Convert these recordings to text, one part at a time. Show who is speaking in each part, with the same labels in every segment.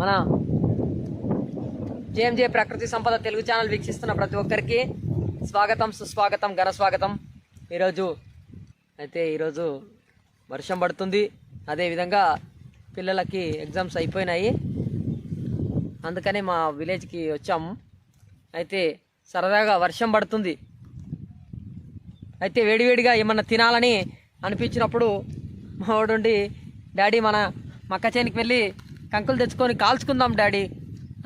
Speaker 1: మన జేఎంజే ప్రకృతి సంపద తెలుగు ఛానల్ వీక్షిస్తున్న ప్రతి ఒక్కరికి స్వాగతం సుస్వాగతం ఘన స్వాగతం. ఈరోజు అయితే ఈరోజు వర్షం పడుతుంది. అదేవిధంగా పిల్లలకి ఎగ్జామ్స్ అయిపోయినాయి. అందుకని మా విలేజ్కి వచ్చాము అయితే సరదాగా వర్షం పడుతుంది. అయితే వేడివేడిగా ఏమన్నా తినాలని అనిపించినప్పుడు మా వాడుండి డాడీ మన మక్క చేనికి వెళ్ళి కంకులు తెచ్చుకొని కాల్చుకుందాం డాడీ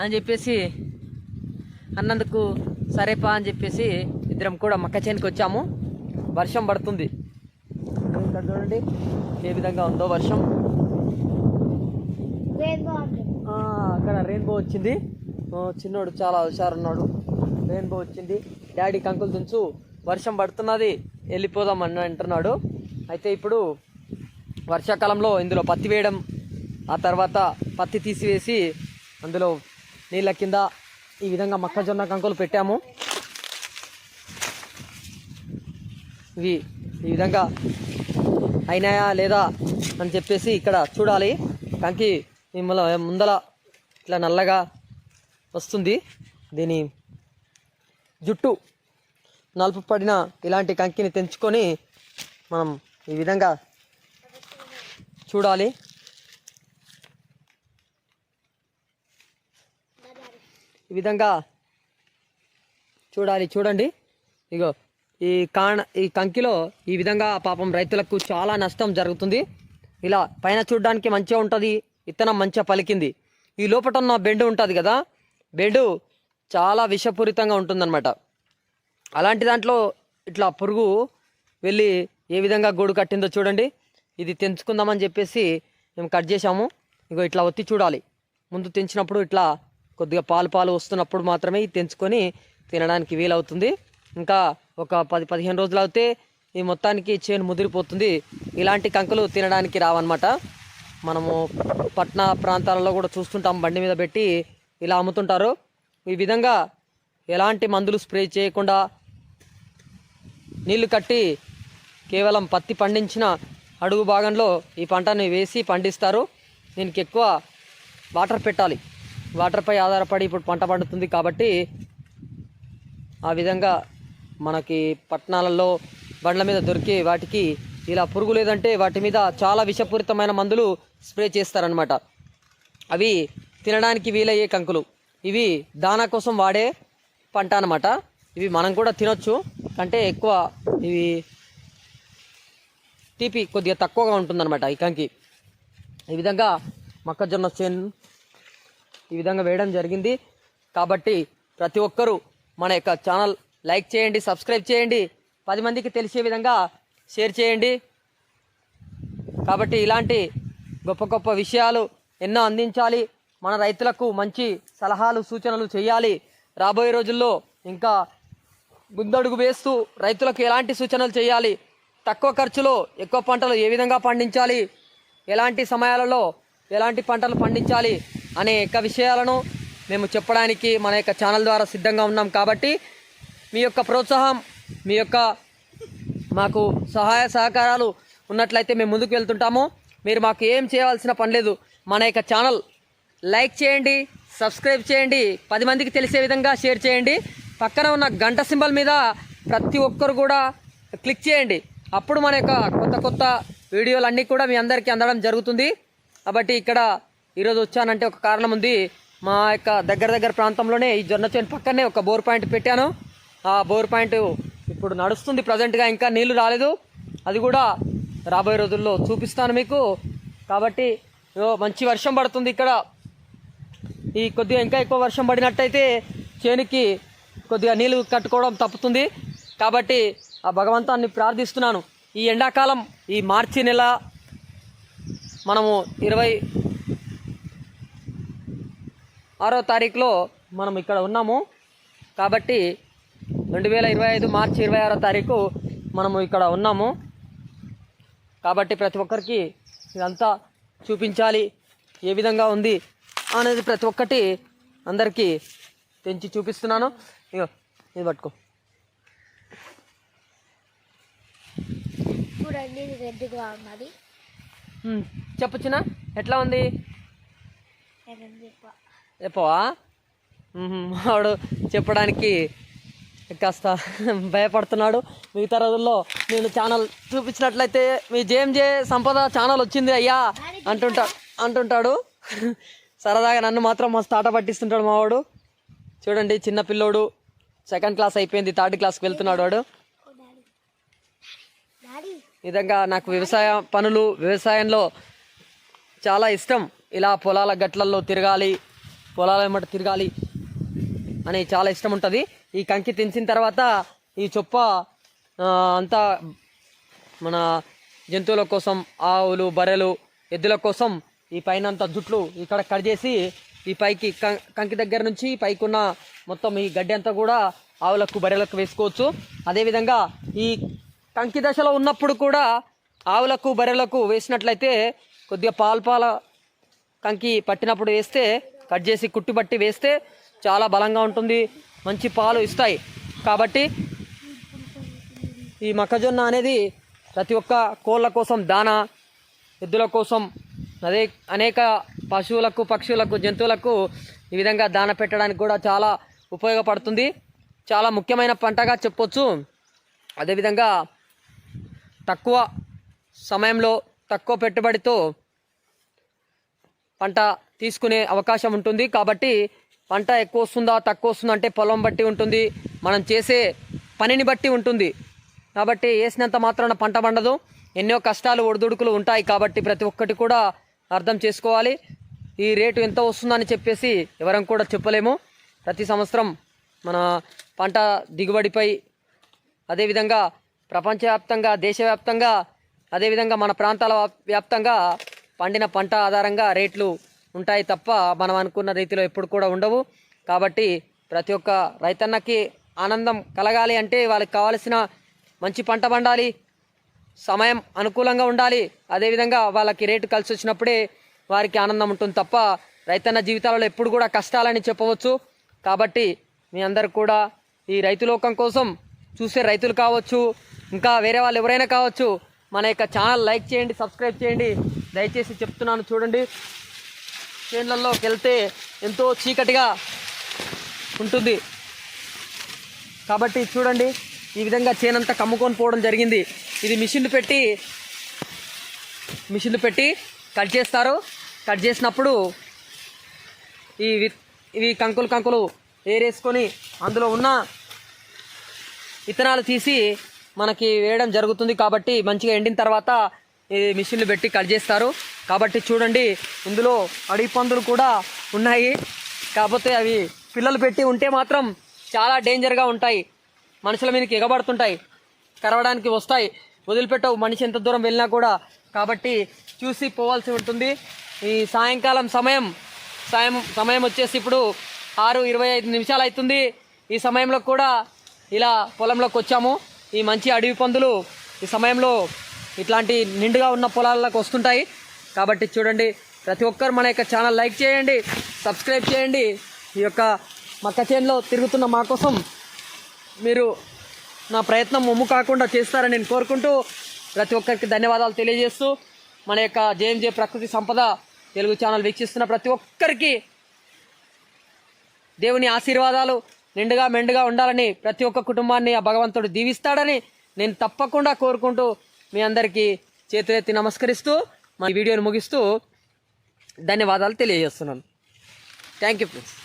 Speaker 1: అని చెప్పేసి అన్నందుకు సరేపా అని చెప్పేసి ఇద్దరం కూడా మక్క చేనికి వచ్చాము. వర్షం పడుతుంది. ఇక్కడ చూడండి ఏ విధంగా ఉందో వర్షం. అక్కడ రెయిన్బో వచ్చింది. చిన్నోడు చాలా హుషారున్నాడు. రెయిన్బో వచ్చింది. డాడీ కంకులు దించు వర్షం పడుతున్నది వెళ్ళిపోదాం అని అంటున్నాడు. అయితే ఇప్పుడు వర్షాకాలంలో ఇందులో పత్తి వేయడం ఆ తర్వాత పత్తి తీసివేసి అందులో నీళ్ళ కింద ఈ విధంగా మొక్కజొన్న కంకులు పెట్టాము. ఇవి ఈ విధంగా అయినాయా లేదా అని చెప్పేసి ఇక్కడ చూడాలి. కంకి మిమ్మల్ని ముందల ఇట్లా నల్లగా వస్తుంది. దీని జుట్టు నలుపు పడిన ఇలాంటి కంకిని తెంచుకొని మనం ఈ విధంగా చూడాలి. ఈ విధంగా చూడాలి చూడండి. ఇగో ఈ కాణ ఈ కంకిలో ఈ విధంగా పాపం రైతులకు చాలా నష్టం జరుగుతుంది. ఇలా పైన చూడడానికి మంచిగా ఉంటుంది విత్తనం మంచిగా పలికింది. ఈ లోపట ఉన్న బెండు ఉంటుంది కదా బెండు చాలా విషపూరితంగా ఉంటుందన్నమాట. అలాంటి దాంట్లో ఇట్లా పురుగు వెళ్ళి ఏ విధంగా గూడు కట్టిందో చూడండి. ఇది తెంచుకుందామని చెప్పేసి మేము కట్ చేసాము ఇగో ఇట్లా ఒత్తి చూడాలి. ముందు తెంచినప్పుడు ఇట్లా కొద్దిగా పాలు పాలు వస్తున్నప్పుడు మాత్రమే ఇది తెంచుకొని తినడానికి వీలవుతుంది. ఇంకా ఒక పది పదిహేను రోజులు అవుతే ఈ మొత్తానికి చేను ముదిరిపోతుంది. ఇలాంటి కంకులు తినడానికి రావన్నమాట. మనము పట్టణ ప్రాంతాలలో కూడా చూస్తుంటాం బండి మీద పెట్టి ఇలా అమ్ముతుంటారు. ఈ విధంగా ఎలాంటి మందులు స్ప్రే చేయకుండా నీళ్ళు కట్టి కేవలం పత్తి పండించిన అడుగు భాగంలో ఈ పంటని వేసి పండిస్తారు. దీనికి ఎక్కువ వాటర్ పెట్టాలి. వాటర్పై ఆధారపడి ఇప్పుడు పంట పండుతుంది కాబట్టి ఆ విధంగా మనకి పట్టణాలలో బండ్ల మీద దొరికే వాటికి ఇలా పురుగు లేదంటే వాటి మీద చాలా విషపూరితమైన మందులు స్ప్రే చేస్తారనమాట అవి తినడానికి వీలయ్యే కంకులు. ఇవి దానా కోసం వాడే పంట అనమాట ఇవి మనం కూడా తినొచ్చు అంటే ఎక్కువ ఇవి తీపి కొద్దిగా తక్కువగా ఉంటుందన్నమాట ఈ కంకి. ఈ విధంగా మొక్కజొన్న చేను ఈ విధంగా వేయడం జరిగింది. కాబట్టి ప్రతి ఒక్కరూ మన యొక్క ఛానల్ లైక్ చేయండి సబ్స్క్రైబ్ చేయండి పది మందికి తెలిసే విధంగా షేర్ చేయండి. కాబట్టి ఇలాంటి గొప్ప గొప్ప విషయాలు ఎన్నో అందించాలి. మన రైతులకు మంచి సలహాలు సూచనలు చేయాలి. రాబోయే రోజుల్లో ఇంకా ముందడుగు వేస్తూ రైతులకు ఎలాంటి సూచనలు చేయాలి? తక్కువ ఖర్చులో ఎక్కువ పంటలు ఏ విధంగా పండించాలి? ఎలాంటి సమయాలలో ఎలాంటి పంటలు పండించాలి? అనేక విషయాలను మేము చెప్పడానికి మన యొక్క ఛానల్ ద్వారా సిద్ధంగా ఉన్నాం కాబట్టి మీ యొక్క ప్రోత్సాహం మీ యొక్క మాకు సహాయ సహకారాలు ఉన్నట్లయితే మేము ముందుకు వెళ్తుంటాము. మీరు మాకు ఏం చేయవలసిన పని లేదు. మన యొక్క ఛానల్ లైక్ చేయండి సబ్స్క్రైబ్ చేయండి పది మందికి తెలిసే విధంగా షేర్ చేయండి. పక్కన ఉన్న గంట సింబల్ మీద ప్రతి ఒక్కరు కూడా క్లిక్ చేయండి. అప్పుడు మన యొక్క కొత్త కొత్త వీడియోలు అన్నీ కూడా మీ అందరికీ అందడం జరుగుతుంది. కాబట్టి ఇక్కడ ఈరోజు వచ్చానంటే ఒక కారణం ఉంది. మా యొక్క దగ్గర దగ్గర ప్రాంతంలోనే ఈ జొన్న చేను పక్కనే ఒక బోర్ పాయింట్ పెట్టాను. ఆ బోర్ పాయింట్ ఇప్పుడు నడుస్తుంది ప్రజెంట్గా ఇంకా నీళ్ళు రాలేదు. అది కూడా రాబోయే రోజుల్లో చూపిస్తాను మీకు. కాబట్టి మంచి వర్షం పడుతుంది ఇక్కడ. ఈ కొద్దిగా ఇంకా ఎక్కువ వర్షం పడినట్టయితే చేనుకి కొద్దిగా నీళ్ళు కట్టుకోవడం తప్పుతుంది. కాబట్టి ఆ భగవంతాన్ని ప్రార్థిస్తున్నాను. ఈ ఎండాకాలం ఈ మార్చి నెల మనము ఇరవై ఆరో తారీఖులో మనం ఇక్కడ ఉన్నాము. కాబట్టి రెండు వేల ఇరవై ఐదు మార్చి ఇరవై ఆరో తారీఖు మనము ఇక్కడ ఉన్నాము. కాబట్టి ప్రతి ఒక్కరికి ఇదంతా చూపించాలి. ఏ విధంగా ఉంది అనేది ప్రతి ఒక్కటి అందరికీ తెంచి చూపిస్తున్నాను. ఇగో ఇది పట్టుకో.
Speaker 2: చూడండి రెడ్గా ఉన్నది.
Speaker 1: ఎట్లా ఉంది? చెప్పవా. వాడు చెప్పడానికి కాస్త భయపడుతున్నాడు. మిగతా రోజుల్లో నేను ఛానల్ చూపించినట్లయితే మీ జేఎంజే సంపద ఛానల్ వచ్చింది అయ్యా అంటుంటా అంటుంటాడు. సరదాగా నన్ను మాత్రం మస్తు ఆట పట్టిస్తుంటాడు మావాడు. చూడండి చిన్న పిల్లోడు. సెకండ్ క్లాస్ అయిపోయింది థర్డ్ క్లాస్కి వెళ్తున్నాడు వాడు. విధంగా నాకు వ్యవసాయ పనులు వ్యవసాయంలో చాలా ఇష్టం. ఇలా పొలాల గట్లల్లో తిరగాలి పొలాల వెంబట తిరగాలి అని చాలా ఇష్టం ఉంటుంది. ఈ కంకి తెంచిన తర్వాత ఈ చొప్ప అంతా మన జంతువుల కోసం ఆవులు బర్రెలు ఎద్దుల కోసం ఈ పైన అంత జుట్లు ఇక్కడ కట్ చేసి ఈ పైకి కంకి దగ్గర నుంచి పైకి ఉన్న మొత్తం ఈ గడ్డి అంతా కూడా ఆవులకు బర్రెలకు వేసుకోవచ్చు. అదేవిధంగా ఈ కంకి దశలో ఉన్నప్పుడు కూడా ఆవులకు బర్రెలకు వేసినట్లయితే కొద్దిగా పాలు పాల కంకి పట్టినప్పుడు వేస్తే కట్ చేసి కుట్టి పట్టి వేస్తే చాలా బలంగా ఉంటుంది. మంచి పాలు ఇస్తాయి. కాబట్టి ఈ మొక్కజొన్న అనేది ప్రతి ఒక్క కోళ్ళ కోసం దానా ఎద్దుల కోసం అదే అనేక పశువులకు పక్షులకు జంతువులకు ఈ విధంగా దాన పెట్టడానికి కూడా చాలా ఉపయోగపడుతుంది. చాలా ముఖ్యమైన పంటగా చెప్పొచ్చు. అదేవిధంగా తక్కువ సమయంలో తక్కువ పెట్టుబడితో పంట తీసుకునే అవకాశం ఉంటుంది. కాబట్టి పంట ఎక్కువ వస్తుందా తక్కువ వస్తుందా అంటే పొలం బట్టి ఉంటుంది. మనం చేసే పనిని బట్టి ఉంటుంది. కాబట్టి వేసినంత మాత్రాన పంట పండదు. ఎన్నో కష్టాలు ఒడిదుడుకులు ఉంటాయి కాబట్టి ప్రతి ఒక్కటి కూడా అర్థం చేసుకోవాలి. ఈ రేటు ఎంత వస్తుందని చెప్పేసి ఎవరం కూడా చెప్పలేము. ప్రతి సంవత్సరం మన పంట దిగుబడిపై అదేవిధంగా ప్రపంచవ్యాప్తంగా దేశవ్యాప్తంగా అదేవిధంగా మన ప్రాంతాల వ్యాప్- వ్యాప్తంగా పండిన పంట ఆధారంగా రేట్లు ఉంటాయి తప్ప మనం అనుకున్న రీతిలో ఎప్పుడు కూడా ఉండవు. కాబట్టి ప్రతి ఒక్క రైతన్నకి ఆనందం కలగాలి అంటే వాళ్ళకి కావాల్సిన మంచి పంట పండాలి. సమయం అనుకూలంగా ఉండాలి. అదేవిధంగా వాళ్ళకి రేటు కలిసి వచ్చినప్పుడే వారికి ఆనందం ఉంటుంది తప్ప రైతన్న జీవితాలలో ఎప్పుడు కూడా కష్టాలని చెప్పవచ్చు. కాబట్టి మీ అందరు కూడా ఈ రైతు లోకం కోసం చూసే రైతులు కావచ్చు ఇంకా వేరే వాళ్ళు ఎవరైనా కావచ్చు మన యొక్క ఛానల్ లైక్ చేయండి సబ్స్క్రైబ్ చేయండి. దయచేసి చెప్తున్నాను చూడండి. చేన్లలోకి వెళ్తే ఎంతో చీకటిగా ఉంటుంది. కాబట్టి చూడండి ఈ విధంగా చేనంతా కమ్ముకొని పోవడం జరిగింది. ఇది మిషన్లు పెట్టి మిషన్లు పెట్టి కట్ చేస్తారు. కట్ చేసినప్పుడు ఈ ఇవి కంకులు కంకులు ఏరేసుకొని అందులో ఉన్న విత్తనాలు తీసి మనకి వేయడం జరుగుతుంది. కాబట్టి మంచిగా ఎండిన తర్వాత ఈ మిషన్లు పెట్టి కట్ చేస్తారు. కాబట్టి చూడండి ఇందులో అడవి పందులు కూడా ఉన్నాయి. కాకపోతే అవి పిల్లలు పెట్టి ఉంటే మాత్రం చాలా డేంజర్గా ఉంటాయి. మనుషుల మీదకి ఎగబడుతుంటాయి. కరవడానికి వస్తాయి. వదిలిపెట్టవు. మనిషి ఎంత దూరం వెళ్ళినా కూడా. కాబట్టి చూసి పోవాల్సి ఉంటుంది. ఈ సాయంకాలం సమయం సాయం సమయం వచ్చేసి ఇప్పుడు ఆరు ఇరవై ఐదు నిమిషాలు అవుతుంది. ఈ సమయంలో కూడా ఇలా పొలంలోకి వచ్చాము. ఈ మంచి అడవి పందులు ఈ సమయంలో ఇట్లాంటి నిండుగా ఉన్న పొలాలకు వస్తుంటాయి. కాబట్టి చూడండి ప్రతి ఒక్కరు మన యొక్క ఛానల్ లైక్ చేయండి సబ్స్క్రైబ్ చేయండి. ఈ యొక్క మక్క చేనులో తిరుగుతున్న మా కోసం మీరు నా ప్రయత్నం మొమ్ము కాకుండా చేస్తారని నేను కోరుకుంటూ ప్రతి ఒక్కరికి ధన్యవాదాలు తెలియజేస్తూ మన యొక్క జేఎంజే ప్రకృతి సంపద తెలుగు ఛానల్ వీక్షిస్తున్న ప్రతి ఒక్కరికి దేవుని ఆశీర్వాదాలు నిండుగా మెండుగా ఉండాలని ప్రతి ఒక్క కుటుంబాన్ని ఆ భగవంతుడు దీవిస్తాడని నేను తప్పకుండా కోరుకుంటూ మీ అందరికీ చేతులెత్తి నమస్కరిస్తూ మా వీడియోని ముగిస్తూ ధన్యవాదాలు తెలియజేస్తున్నాను. థ్యాంక్ యూ ఫ్రెండ్స్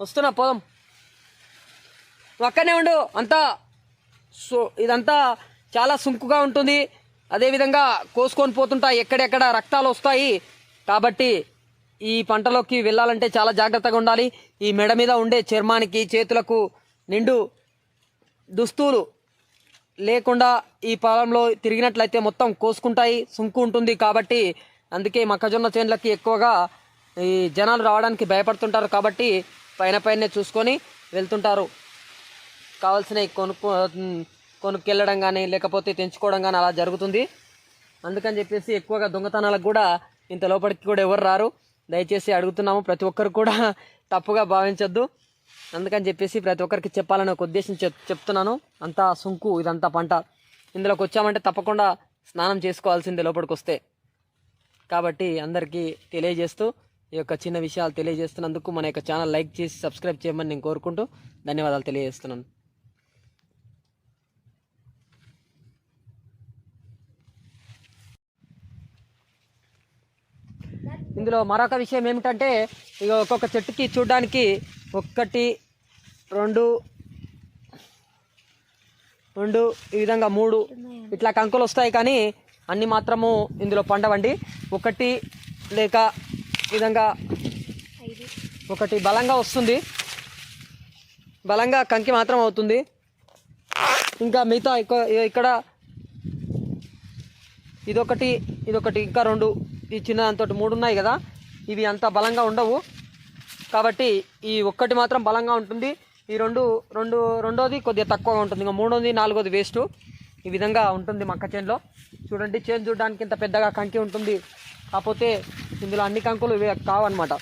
Speaker 1: వస్తున్నా పోదాం. ఒక్కనే అక్కడనే ఉండు అంతా సో ఇదంతా చాలా సుంకుగా ఉంటుంది. అదేవిధంగా కోసుకొని పోతుంటా ఎక్కడెక్కడ రక్తాలు వస్తాయి కాబట్టి ఈ పంటలోకి వెళ్ళాలంటే చాలా జాగ్రత్తగా ఉండాలి. ఈ మెడ మీద ఉండే చర్మానికి చేతులకు నిండు దుస్తులు లేకుండా ఈ పొలంలో తిరిగినట్లయితే మొత్తం కోసుకుంటాయి సుంకు ఉంటుంది కాబట్టి అందుకే మొక్కజొన్న చేనులకి ఎక్కువగా ఈ జనాలు రావడానికి భయపడుతుంటారు కాబట్టి పైన పైనే చూసుకొని వెళ్తుంటారు. కావాల్సినవి కొనుక్కో కొనుక్కెళ్ళడం కానీ లేకపోతే తెంచుకోవడం కానీ అలా జరుగుతుంది. అందుకని చెప్పేసి ఎక్కువగా దొంగతనాలకు కూడా ఇంత లోపలికి కూడా ఎవరు రారు. దయచేసి అడుగుతున్నాము ప్రతి ఒక్కరు కూడా తప్పుగా భావించొద్దు. అందుకని చెప్పేసి ప్రతి ఒక్కరికి చెప్పాలని ఒక ఉద్దేశం చెప్ చెప్తున్నాను. అంతా సుంకు ఇదంతా పంట. ఇందులోకి వచ్చామంటే తప్పకుండా స్నానం చేసుకోవాల్సిందే లోపలికి వస్తే కాబట్టి అందరికీ తెలియజేస్తూ ఈ యొక్క చిన్న విషయాలు తెలియజేస్తున్నందుకు మన యొక్క ఛానల్ లైక్ చేసి సబ్స్క్రైబ్ చేయమని నేను కోరుకుంటూ ధన్యవాదాలు తెలియజేస్తున్నాను. ఇందులో మరొక విషయం ఏమిటంటే ఇక ఒక్కొక్క చెట్టుకి చూడడానికి ఒక్కటి రెండు రెండు ఈ విధంగా మూడు ఇట్లా కంకులు వస్తాయి కానీ అన్ని మాత్రము ఇందులో పండవండి. ఒకటి లేక ఈ విధంగా ఒకటి బలంగా వస్తుంది. బలంగా కంకి మాత్రం అవుతుంది. ఇంకా మిగతా ఇక్కడ ఇదొకటి ఇదొకటి ఇంకా రెండు ఈ చిన్న దాంతో మూడు ఉన్నాయి కదా ఇవి అంత బలంగా ఉండవు. కాబట్టి ఈ ఒక్కటి మాత్రం బలంగా ఉంటుంది. ఈ రెండు రెండు రెండోది కొద్దిగా తక్కువగా ఉంటుంది. ఇంకా మూడోది నాలుగోది వేస్ట్ ఈ విధంగా ఉంటుంది మక్క చేనులో. చూడండి చేను చూడడానికి ఇంత పెద్దగా కంకి ఉంటుంది. కాకపోతే ఇందులో అన్ని కంకులు ఇవే కావన్నమాట.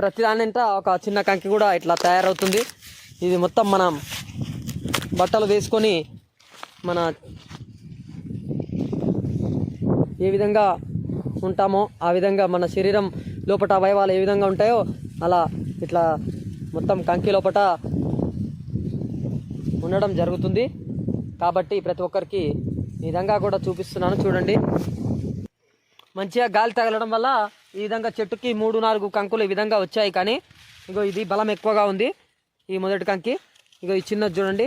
Speaker 1: ప్రతిదానింట ఒక చిన్న కంకి కూడా ఇట్లా తయారవుతుంది. ఇది మొత్తం మనం బట్టలు వేసుకొని మన ఏ విధంగా ఉంటామో ఆ విధంగా మన శరీరం లోపట అవయవాలు ఏ విధంగా ఉంటాయో అలా ఇట్లా మొత్తం కంకి లోపట ఉండడం జరుగుతుంది. కాబట్టి ప్రతి ఒక్కరికి ఈ విధంగా కూడా చూపిస్తున్నాను చూడండి. మంచిగా గాలి తగలడం వల్ల ఈ విధంగా చెట్టుకి మూడు నాలుగు కంకులు ఈ విధంగా వచ్చాయి కానీ ఇగో ఇది బలం ఎక్కువగా ఉంది ఈ మొదటి కంకి. ఇగో ఈ చిన్నది చూడండి.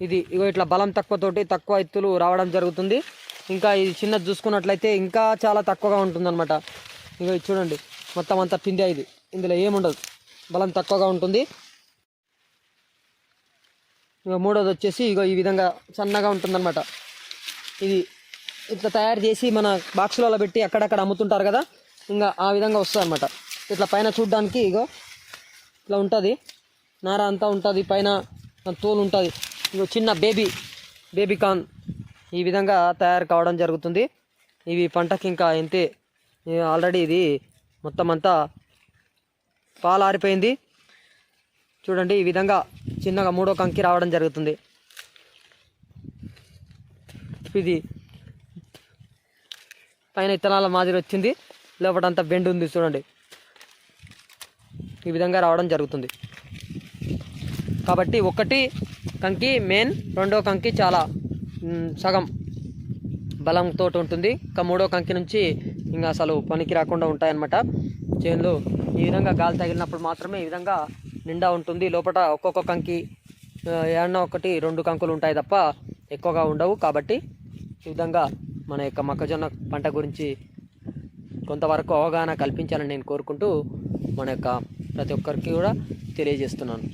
Speaker 1: ఇది ఇగో ఇట్లా బలం తక్కువతోటి తక్కువ ఎత్తులు రావడం జరుగుతుంది. ఇంకా ఇది చిన్నది చూసుకున్నట్లయితే ఇంకా చాలా తక్కువగా ఉంటుందన్నమాట. ఇగో ఇది చూడండి. మొత్తం అంతా పిండి ఇది. ఇందులో ఏముండదు. బలం తక్కువగా ఉంటుంది. ఇగో మూడోది వచ్చేసి ఇగో ఈ విధంగా సన్నగా ఉంటుందన్నమాట. ఇది ఇట్లా తయారు చేసి మన బాక్సులలో పెట్టి అక్కడక్కడ అమ్ముతుంటారు కదా ఇంకా ఆ విధంగా వస్తుంది అనమాట ఇట్లా పైన చూడడానికి ఇగో ఇట్లా ఉంటుంది. నార అంతా ఉంటుంది. పైన తోలు ఉంటుంది. ఇగో చిన్న బేబీ బేబీ కార్న్ ఈ విధంగా తయారు కావడం జరుగుతుంది. ఇవి పంటకి ఇంకా ఇంతే ఆల్రెడీ ఇది మొత్తం అంతా పాలు ఆరిపోయింది చూడండి ఈ విధంగా చిన్నగా మూడో కంకి రావడం జరుగుతుంది. ఇది పైన ఇత్తనాల మాదిరి వచ్చింది. లోపలంతా బెండ్ ఉంది చూడండి. ఈ విధంగా రావడం జరుగుతుంది. కాబట్టి ఒకటి కంకి మెయిన్ రెండో కంకి చాలా సగం బలంతో ఉంటుంది. ఇంకా మూడో కంకి నుంచి ఇంకా అసలు పనికి రాకుండా ఉంటాయన్నమాట. చేనులు ఈ విధంగా గాలి తగిలినప్పుడు మాత్రమే ఈ విధంగా నిండా ఉంటుంది. లోపల ఒక్కొక్క కంకి ఆ, ఏమన్నా ఒకటి రెండు కంకులు ఉంటాయి తప్ప ఎక్కువగా ఉండవు. కాబట్టి ఈ విధంగా మన యొక్క మొక్కజొన్న పంట గురించి కొంతవరకు అవగాహన కల్పించాలని నేను కోరుకుంటూ మన యొక్క ప్రతి ఒక్కరికి కూడా తెలియజేస్తున్నాను.